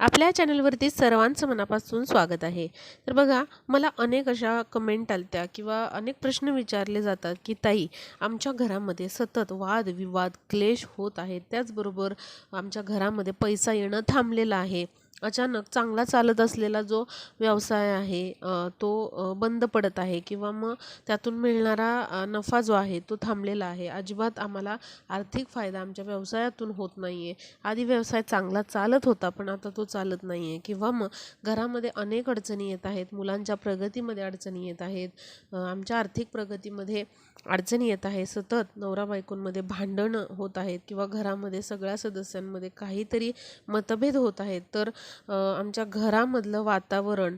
आपल्या चॅनलवरती सर्वांचं मनापासून स्वागत आहे. तर बघा मला अनेक अशा कमेंट आलत्या किंवा अनेक प्रश्न विचारले जातात की ताई आमच्या घरामध्ये सतत वाद विवाद क्लेश होत आहेत. त्याचबरोबर आमच्या घरामध्ये पैसा येणं थांबलेलं आहे. अचानक चांगला चालत असलेला जो व्यवसाय आहे तो बंद पडत आहे किंवा मग त्यातून मिळणारा नफा जो आहे तो थांबलेला आहे. अजिबात आम्हाला आर्थिक फायदा आमच्या व्यवसायातून होत नाही आहे आधी व्यवसाय चांगला चालत होता पण आता तो चालत नाही आहे किंवा मग घरामध्ये अनेक अडचणी येत आहेत मुलांच्या प्रगतीमध्ये अडचणी येत आहेत आमच्या आर्थिक प्रगतीमध्ये अडचणी येत आहे सतत नवरा बायकोंमध्ये भांडणं होत आहेत किंवा घरामध्ये सगळ्या सदस्यांमध्ये काहीतरी मतभेद होत आहेत तर आमच्या घरामधलं वातावरण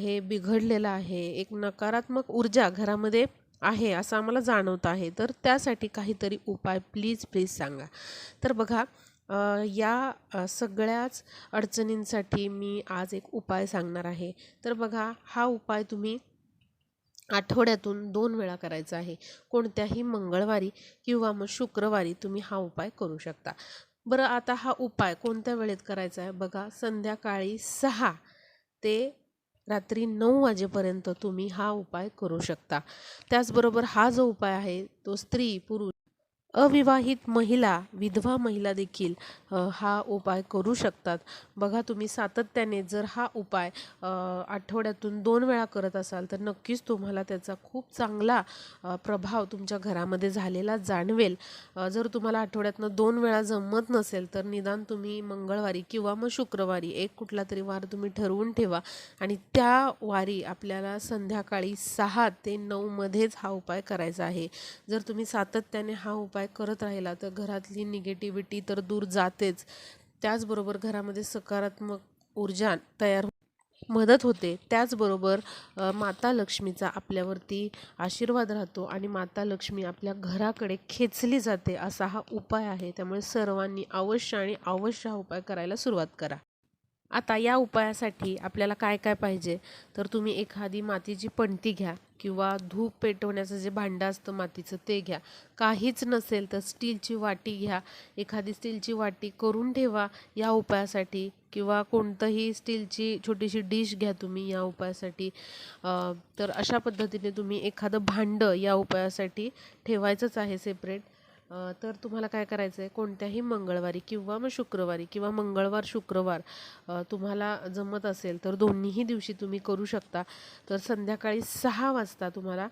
हे बिघडलेलं आहे. एक नकारात्मक ऊर्जा घरामध्ये आहे असं आम्हाला जाणवत आहे. तर त्यासाठी काहीतरी उपाय प्लीज प्लीज सांगा. तर बघा या सगळ्याच अडचणींसाठी मी आज एक उपाय सांगणार आहे. तर बघा हा उपाय तुम्ही आठवड्यातून दोन वेळा करायचा आहे. कोणत्याही मंगळवारी किंवा मग शुक्रवारी तुम्ही हा उपाय करू शकता. बरं आता हा उपाय कोणत्या वेळेत करायचा आहे? बघा संध्याकाळी सहा ते रात्री नऊ वाजेपर्यंत तुम्ही हा उपाय करू शकता. त्याचबरोबर हा जो उपाय आहे तो स्त्री पुरुष अविवाहित महिला विधवा महिला देखील हा उपाय करू शकतात. बघा तुम्ही सातत्याने जर हा उपाय आठवड्यातून दोन वेळा करत असाल तर नक्कीच तुम्हाला त्याचा खूप चांगला प्रभाव तुमच्या घरामध्ये झालेला जाणवेल. जर तुम्हाला आठवड्यातनं दोन वेळा जमत नसेल तर निदान तुम्ही मंगळवारी किंवा मग शुक्रवारी एक कुठला तरी वार तुम्ही ठरवून ठेवा. आणि त्या वारी आपल्याला संध्याकाळी सहा ते नऊमध्येच हा उपाय करायचा आहे. जर तुम्ही सातत्याने हा उपाय उपाय करत राहिला तर घरातली निगेटिव्हिटी तर दूर जातेच. त्याचबरोबर घरामध्ये सकारात्मक ऊर्जा तयार मदत होते. त्याचबरोबर माता लक्ष्मीचा आपल्यावरती आशीर्वाद राहतो आणि माता लक्ष्मी आपल्या घराकडे खेचली जाते असा हा उपाय आहे. त्यामुळे सर्वांनी अवश्य आणि अवश्य हा उपाय करायला सुरुवात करा. आता या उपायासाठी आपल्याला काय काय पाहिजे? तर तुम्ही एखादी मातीची पणती घ्या. किंवा धूप पेटवण्याचं जे भांडं असतं मातीचं ते घ्या. काहीच नसेल तर स्टीलची वाटी घ्या. एखादी स्टीलची वाटी करून ठेवा या उपायासाठी किंवा कोणतंही स्टीलची छोटीशी डिश घ्या तुम्ही या उपायासाठी. तर अशा पद्धतीने तुम्ही एखादं भांडं या उपायासाठी ठेवायचंच आहे सेपरेट तर तुम्हाला काय करायचं आहे कोणत्याही मंगळवारी किंवा मग शुक्रवारी किंवा मंगळवार शुक्रवार तुम्हाला जमत असेल तर दोन्हीही दिवशी तुम्ही करू शकता. तर संध्याकाळी सहा वाजता तुम्हाला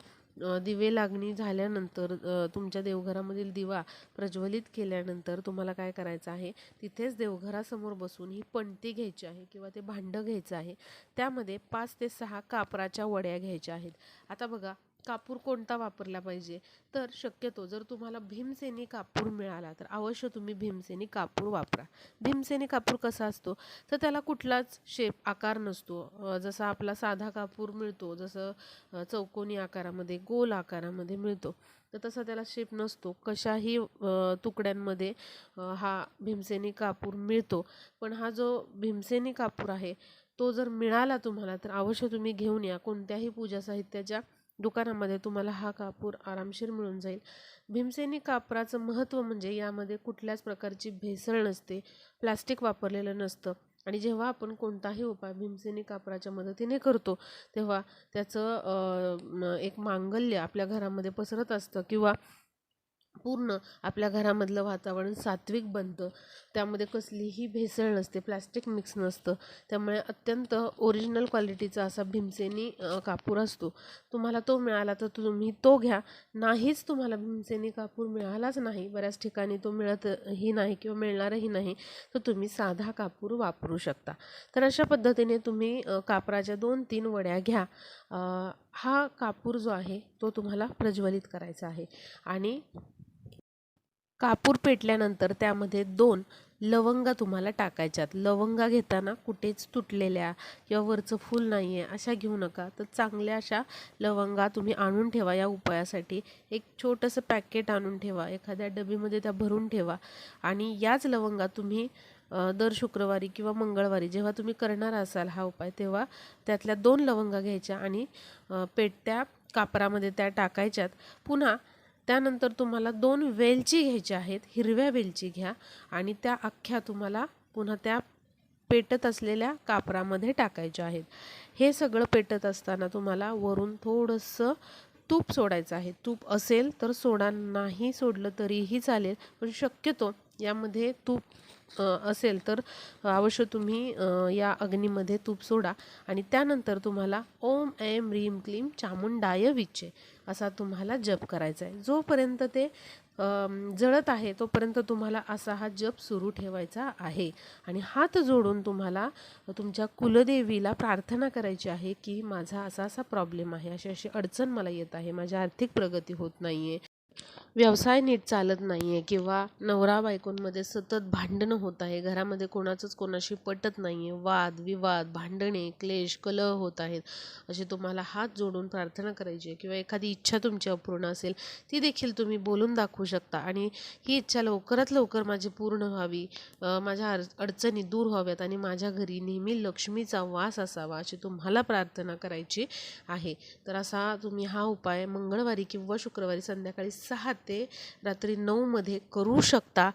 दिवे लागणी झाल्यानंतर तुमच्या देवघरामधील दिवा प्रज्वलित केल्यानंतर तुम्हाला काय करायचं आहे? तिथेच देवघरासमोर बसून ही पणती घ्यायची आहे किंवा ते भांडं घ्यायचं आहे. त्यामध्ये पाच ते सहा कापराच्या वड्या घ्यायच्या आहेत. आता बघा कापूर कोणता वापरला पाहिजे? तर शक्यतो जर तुम्हाला भीमसेनी कापूर मिळाला तर अवश्य तुम्ही भीमसेनी कापूर वापरा. भीमसेनी कापूर कसा असतो? तर त्याला कुठलाच शेप आकार नसतो. जसा आपला साधा कापूर मिळतो जसं चौकोनी आकारामध्ये गोल आकारामध्ये मिळतो तर तसा त्याला शेप नसतो. कशाही तुकड्यांमध्ये हा भीमसेनी कापूर मिळतो. पण हा जो भीमसेनी कापूर आहे तो जर मिळाला तुम्हाला तर अवश्य तुम्ही घेऊन या. कोणत्याही पूजा साहित्याच्या दुकानामध्ये तुम्हाला हा कापूर आरामशीर मिळून जाईल. भीमसेनी कापराचं महत्त्व म्हणजे यामध्ये कुठल्याच प्रकारची भेसळ नसते प्लास्टिक वापरलेलं नसतं. आणि जेव्हा आपण कोणताही उपाय भीमसेनी कापराच्या मदतीने करतो तेव्हा त्याचं एक मांगल्य आपल्या घरामध्ये पसरत असतं किंवा पूर्ण आपल्या घरामधलं वातावरण सात्विक बनतं. त्यामध्ये कसलीही भेसळ नसते प्लॅस्टिक मिक्स नसतं. त्यामुळे अत्यंत ओरिजिनल क्वालिटीचा असा भीमसेनी कापूर असतो. तुम्हाला तो मिळाला तर तुम्ही तो घ्या. नाहीच तुम्हाला भीमसेनी कापूर मिळालाच नाही. बऱ्याच ठिकाणी तो मिळतही नाही किंवा मिळणारही नाही. तर तुम्ही साधा कापूर वापरू शकता. तर अशा पद्धतीने तुम्ही कापराच्या दोन तीन वड्या घ्या. हा कापूर जो आहे तो तुम्हाला प्रज्वलित करायचा आहे. आणि कापूर पेटल्यानंतर त्यामध्ये दोन लवंगा तुम्हाला टाकायच्यात. लवंगा घेताना कुठेच तुटलेल्या किंवा वरचं फूल नाही आहे अशा घेऊ नका. तर चांगल्या अशा लवंगा तुम्ही आणून ठेवा या उपायासाठी. एक छोटंसं पॅकेट आणून ठेवा एखाद्या डबीमध्ये त्या भरून ठेवा. आणि याच लवंगा तुम्ही दर शुक्रवारी किंवा मंगळवारी जेव्हा तुम्ही करणार असाल हा उपाय तेव्हा त्यातल्या दोन लवंगा घ्यायच्या आणि पेटत्या कापरामध्ये त्या टाकायच्यात. पुन्हा त्यानंतर तुम्हाला दोन वेलची घ्यायच्या आहेत हिरव्या वेलची घ्या आणि त्या अख्ख्या तुम्हाला पुन्हा त्या पेटत असलेल्या कापरामध्ये टाकायच्या आहेत. हे सगळं पेटत असताना तुम्हाला वरून थोडंसं तूप सोडायचं आहे. तूप असेल तर सोडा नाही सोडलं तरीही चालेल पण शक्यतो यामध्ये तूप असेल तर अवश्य तुम्ही या अग्नीमध्ये तूप सोडा. आणि त्यानंतर तुम्हाला ओम ऐम रीम क्लीम चामुंडाय विचे असा तुम्हाला जप करायचा आहे. जोपर्यंत ते जळत आहे तोपर्यंत तुम्हाला असा हा जप सुरू ठेवायचा आहे. आणि हात जोडून तुम्हाला तुमच्या कुलदेवीला प्रार्थना करायची आहे की माझा असा असा प्रॉब्लेम आहे. अशी अशी अडचण मला येत आहे. माझी आर्थिक प्रगती होत नाही आहे व्यवसाय नीट चालत नाही आहे किंवा नवरा बायकोंमध्ये सतत भांडणं होत आहे घरामध्ये कोणाचंच कोणाशी पटत नाही आहे वाद विवाद भांडणे क्लेश कलह होत आहेत असे तुम्हाला हात जोडून प्रार्थना करायची आहे किंवा एखादी इच्छा तुमची अपूर्ण असेल ती देखील तुम्ही बोलून दाखवू शकता. आणि ही इच्छा लवकरात लवकर माझी पूर्ण व्हावी माझ्या अड अडचणी दूर व्हाव्यात आणि माझ्या घरी नेहमी लक्ष्मीचा वास असावा अशी तुम्हाला प्रार्थना करायची आहे. तर असा तुम्ही हा उपाय मंगळवारी किंवा शुक्रवारी संध्याकाळी सहा ते रात्री नऊमध्ये करू शकता.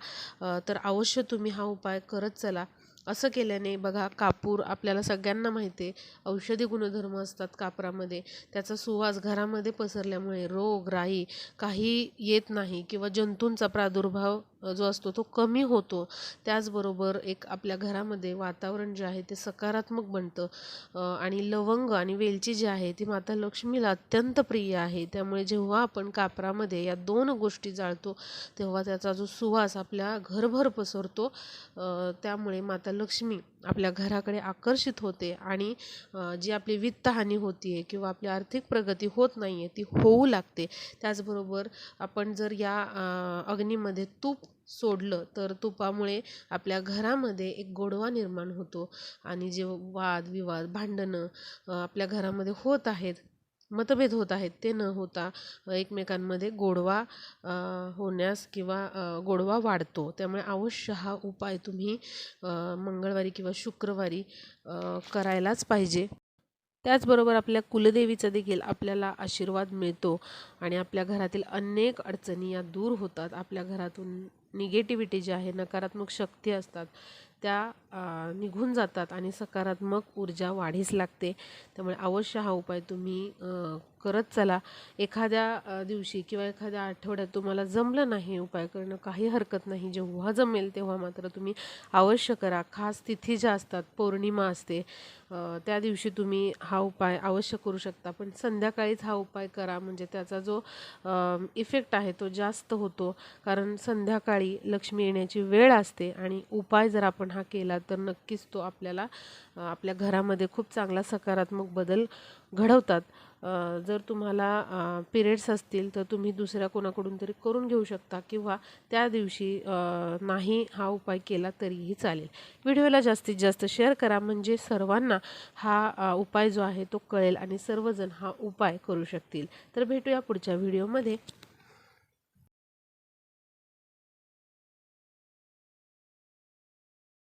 तर अवश्य तुम्ही हा उपाय करत चला. असं केल्याने बघा कापूर आपल्याला सगळ्यांना माहिती आहे औषधी गुणधर्म असतात कापरामध्ये. त्याचा सुवास घरामध्ये पसरल्यामुळे रोग राई काही येत नाही किंवा जंतूंचा प्रादुर्भाव जो असतो तो कमी होतो. त्याचबरोबर एक आपल्या घरामध्ये वातावरण जे आहे ते सकारात्मक बनतं. आणि लवंग आणि वेलची जी आहे ती माता लक्ष्मीला अत्यंत प्रिय आहे. त्यामुळे जेव्हा आपण कापरामध्ये या दोन गोष्टी जाळतो तेव्हा त्याचा जो सुवास आपल्या घरभर पसरतो. त्यामुळे माता लक्ष्मी आपल्या घराकडे आकर्षित होते आणि जी आपली वित्तहानी होती आहे किंवा आपली आर्थिक प्रगती होत नाही आहे ती होऊ लागते. त्याचबरोबर आपण जर या अग्नीमध्ये तूप सोडलं तर तुपामुळे आपल्या घरामध्ये एक गोडवा निर्माण होतो. आणि जे वाद विवाद भांडणं आपल्या घरामध्ये होत आहेत मतभेद होत आहेत ते न होता एकमेकांमध्ये गोडवा होण्यास किंवा गोडवा वाढतो. त्यामुळे अवश्य हा उपाय तुम्ही मंगळवारी किंवा शुक्रवारी करायलाच पाहिजे. त्याचबरोबर आपल्या कुलदेवीचा देखील आपल्याला आशीर्वाद मिळतो. आणि आपल्या घरातील अनेक अडचणी या दूर होतात. आपल्या घरातून निगेटिव्हिटी जी आहे नकारात्मक शक्ती असतात त्या निघून जातात आणि सकारात्मक ऊर्जा वाढीस लागते. त्यामुळे अवश्य हा उपाय तुम्ही करत चला. एखाद्या दिवशी किंवा एखाद्या आठवड्यात तुम्हाला जमलं नाही उपाय करणं काही हरकत नाही. जेव्हा जमेल तेव्हा मात्र तुम्ही अवश्य करा. खास तिथी ज्या असतात पौर्णिमा असते त्या दिवशी तुम्ही हा उपाय अवश्य करू शकता. पण संध्याकाळीच हा उपाय करा. म्हणजे त्याचा जो इफेक्ट आहे तो जास्त होतो. कारण संध्याकाळी लक्ष्मी येण्याची वेळ असते आणि उपाय जर आपण हा केला तर नक्कीच तो आपल्याला आपल्या घरामध्ये खूप चांगला सकारात्मक बदल घडवतात. जर तुम्हाला पिरियड्स असतील तर तुम्ही दुसऱ्या कोणाकडून तरी करून घेऊ शकता किंवा त्या दिवशी नाही हा उपाय केला तरीही चालेल. व्हिडिओला जास्तीत जास्त शेअर करा म्हणजे सर्वांना हा उपाय जो आहे तो कळेल आणि सर्वजण हा उपाय करू शकतील. तर भेटूया पुढच्या व्हिडिओमध्ये.